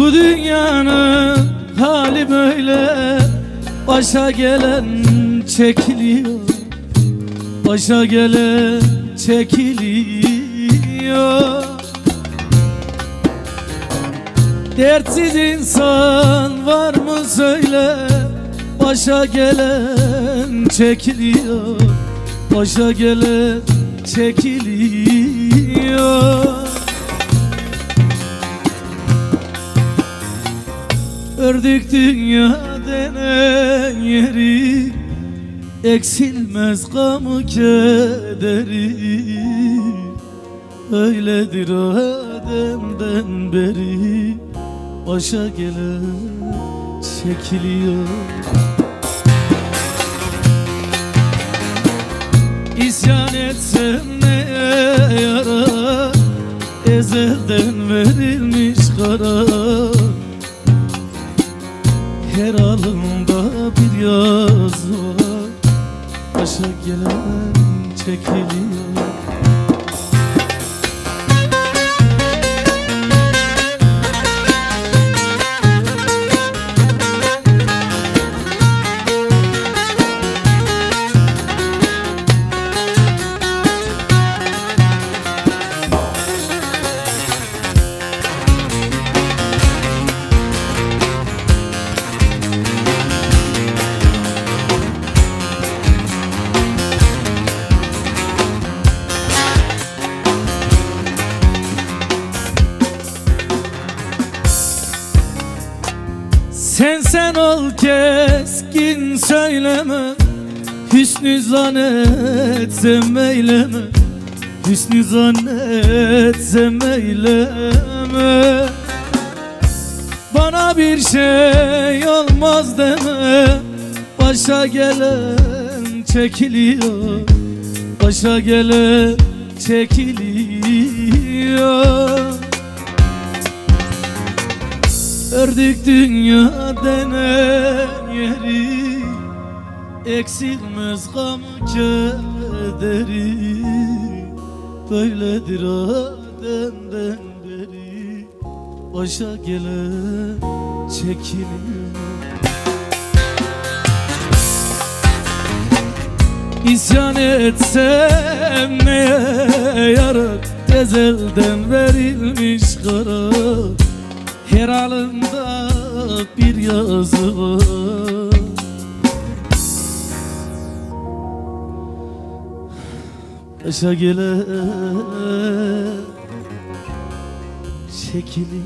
Bu dünyanın hali böyle. Başa gelen çekiliyor. Başa gelen çekiliyor. Dertsiz insan var mı söyle. Başa gelen çekiliyor. Başa gelen çekiliyor Ördük dünya denen yeri Eksilmez gamı kederi. Öyledir Adem'den beri Başa gelen çekiliyor. İsyan etsem neye yarar? Ezelden verilmiş karar Her alımda bir yaz var Başa gelen çekiliyor Sen ol keskin söyleme. Hüsnü zannetsem eyleme Hüsnü zannetsem eyleme Bana bir şey olmaz deme. Başa gelen çekiliyor. Başa gelen çekiliyor. Ördük dünya denen yeri Eksilmez gam kederi. Böyledir Adem'den beri Başa gelen çekiliyor İsyan etsem neye yarar? Tezelden verilmiş karar. Her alında bir yazı. Var Başa gelen çekiliyor